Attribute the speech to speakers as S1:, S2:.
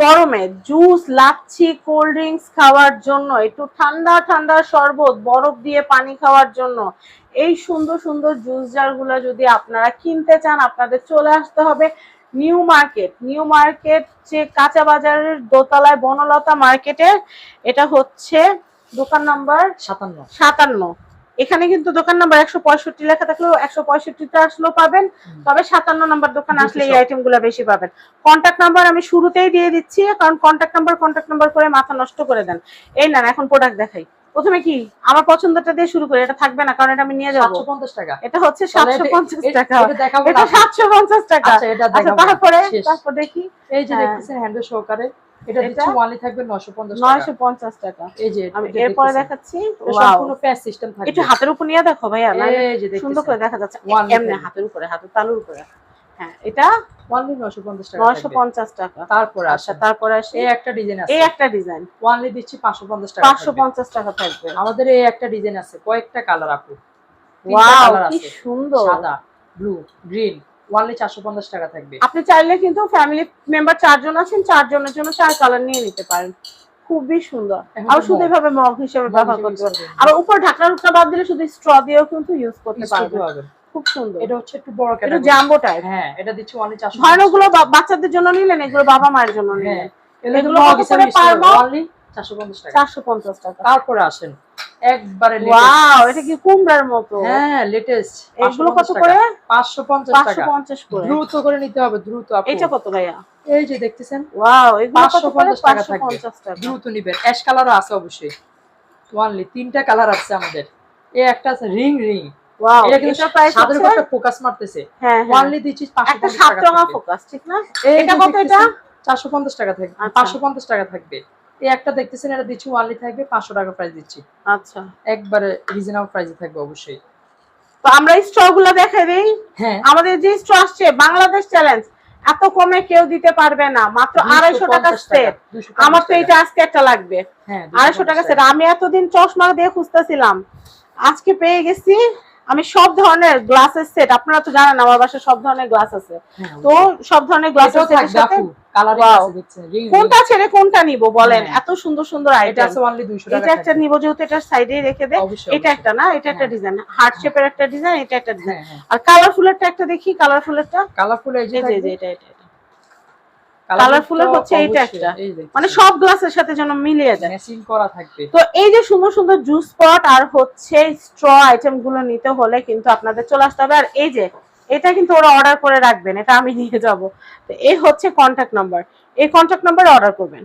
S1: গরমে juice lassi cold drinks খাওয়ার জন্য একটু ঠান্ডা ঠান্ডা শরবত বরফ দিয়ে পানি খাওয়ার জন্য এই সুন্দর সুন্দর জুস জারগুলো যদি আপনারা কিনতে চান আপনাদের চলে আসতে হবে নিউ মার্কেট। নিউ মার্কেট যে কাঁচা বাজারের দোতলায় বনলতা মার্কেটের এটা হচ্ছে দোকান নাম্বার
S2: সাতান্ন।
S1: সাতান্ন। এখানে কিন্তু দোকান নাম্বার একশো পঁয়ষট্টি লেখা থাকলেও একশো পঁয়ষট্টিটা আসলেও পাবেন তবে সাতান্ন নাম্বার দোকান আসলে এই। আইটেমগুলো বেশি পাবেন। কন্ট্যাক্ট নাম্বার আমি শুরুতেই দিয়ে দিচ্ছি কারণ কন্ট্যাক্ট নাম্বার কন্ট্যাক্ট নাম্বার করে মাথা নষ্ট করে দেন। এই না এখন প্রোডাক্ট দেখাই। প্রথমে কি আমার পছন্দটা দিয়ে শুরু করি? এটা থাকবে না কারণ এটা আমি নিয়ে যাব।
S2: টাকা।
S1: এটা হচ্ছে
S2: তাহলে
S1: সাতশো
S2: এটা-
S1: পঞ্চাশ
S2: এ-
S1: টাকা।
S2: এটা দেখাবো
S1: এটা
S2: না।
S1: সাতশো পঞ্চাশ টাকা।
S2: আচ্ছা
S1: আচ্ছা তারপরে তারপর দেখি।
S2: এই যে
S1: হ্যাঁ।
S2: দেখতেছেন হ্যান্ডেল সহকারে এটা? দিচ্ছি থাকবে টাকা। এই যে
S1: আমি এরপরে দেখাচ্ছি।
S2: সম্পূর্ণ প্যাচ সিস্টেম থাকবে।
S1: একটু হাতের উপর নিয়ে দেখো ভাইয়া না
S2: এই যে
S1: সুন্দর করে দেখা যাচ্ছে। এমনি হাতের উপরে হাতের তালুর উপরে। হ্যাঁ এটা
S2: নশো পঞ্চাশ টাকা
S1: নয়শো
S2: থাকবে।
S1: পঞ্চাশ টাকা।
S2: তারপরে
S1: আচ্ছা
S2: আসে
S1: তারপরে আসে।
S2: এই একটা ডিজাইন আছে।
S1: এই একটা ডিজাইন
S2: ওয়ানলি দিচ্ছি পাঁচশো পঞ্চাশ টাকা
S1: পাঁচশো
S2: থাকবে।
S1: পঞ্চাশ টাকা থাকবে।
S2: আমাদের এই একটা ডিজাইন আছে। কয়েকটা কালার আপু।
S1: ওয়াও কি সুন্দর।
S2: সাদা ব্লু গ্রিন চারশো পঞ্চাশ টাকা থাকবে।
S1: আপনি চাইলে কিন্তু ফ্যামিলি মেম্বার চারজন আছেন চারজনের জন্য চার কালার নিয়ে নিতে পারেন। খুবই সুন্দর। আর শুধু
S2: মগ।
S1: এভাবে মগ হিসেবে ব্যবহার করতে
S2: করবেন।
S1: আর উপর ঢাকনা রুটনা বাদ দিলে শুধু স্ট্র দিয়েও কিন্তু ইউজ করতে পারবেন।
S2: পারবেন।
S1: খুব সুন্দর।
S2: এটা হচ্ছে একটু বড়
S1: এটা জাম্বো টাইপ
S2: হ্যাঁ এটা দিচ্ছি
S1: বাচ্চাদের জন্য নিলেন এগুলো বাবা মায়ের জন্য নিলেন।
S2: হ্যাঁ
S1: এগুলো কত করে পার মগ?
S2: ওয়ানলি চারশো পঞ্চাশ টাকা।
S1: চারশো পঞ্চাশ টাকা।
S2: তারপরে আসেন একবারে
S1: ওয়াও এটা কি কুমড়ার মতো?
S2: হ্যাঁ লেটেস্ট
S1: এগুলো কত করে?
S2: পাঁচশো পঞ্চাশ
S1: পাঁচশো
S2: টাকা
S1: পঞ্চাশ করে।
S2: দ্রুত করে নিতে হবে দ্রুত আপু।
S1: এটা কত ভাইয়া?
S2: এই যে দেখতেছেন
S1: ওয়াও এগুলো কত করে?
S2: 550 টাকা। দ্রুত নিবেন। অ্যাশ কালারও আছে অবশ্যই। ওয়ানলি তিনটা কালার আছে আমাদের। এই একটা আছে রিং রিং। এটা কিন্তু
S1: এটা
S2: সাদের
S1: হচ্ছে
S2: ফোকাস মারতেছে। দিচ্ছি পাঁচশো
S1: একটা
S2: পঞ্চাশ
S1: সাত
S2: টাকা
S1: ফোকাস ঠিক না? এটা কত এটা?
S2: দেখতেছেন, চারশো পঞ্চাশ টাকা থাকবে। পাঁচশো পঞ্চাশ টাকা থাকবে। এই একটা দেখতেছেন এটা দিচ্ছি ওয়ানলি থাকবে পাঁচশো টাকা প্রাইস দিচ্ছি।
S1: আচ্ছা।
S2: একবারে রিজনেবল প্রাইসে থাকবে অবশ্যই।
S1: তো আমরা এই স্ট্র দেখাই দিই। আমাদের যে স্ট্র আসছে বাংলাদেশ চ্যালেঞ্জ এত কমে কেউ দিতে পারবে না মাত্র আড়াইশো টাকা সেট আমার তো এটা আজকে একটা লাগবে।
S2: হ্যাঁ
S1: আড়াইশো টাকা সেট আমি এতদিন চশমা দিয়ে খুঁজতেছিলাম। আজকে পেয়ে গেছি আমি সব ধরনের গ্লাসের সেট আপনারা তো জানেন আমার বাসায় সব ধরনের গ্লাস আছে।
S2: হ্যাঁ,
S1: তো সব ধরনের গ্লাসের সেটের সাথে কোনটা ছেড়ে কোনটা নিব বলেন?
S2: হ্যাঁ।
S1: এত সুন্দর সুন্দর
S2: এটা
S1: আইটেম
S2: আছে অনলি 200 টাকা
S1: এটা একটা নিব যেহেতু এটা সাইডে রেখে দে। এটা একটা না এটা একটা। ডিজাইন হার্ট শেপের একটা ডিজাইন এটা একটা ডিজাইন
S2: হ্যাঁ।
S1: আর কালারফুলেরটা একটা দেখি
S2: কালারফুল এই যে
S1: এই যে
S2: থাকবে।
S1: এটা এটা।
S2: টাও
S1: হচ্ছে এইটা একটা। মানে সব গ্লাসের সাথে যেন মিলিয়ে যায়।
S2: ম্যাচিং করা থাকবে।
S1: তো এই যে সুন্দর সুন্দর জুস পট আর হচ্ছে স্ট্র আইটেমগুলো নিতে হলে কিন্তু আপনাদের চলে আসতে হবে। আর এই যে এটা কিন্তু ওরা অর্ডার করে রাখবেন এটা আমি নিয়ে যাব। তো এই হচ্ছে কন্ট্যাক্ট নাম্বার এই কন্ট্যাক্ট নাম্বার অর্ডার করবেন।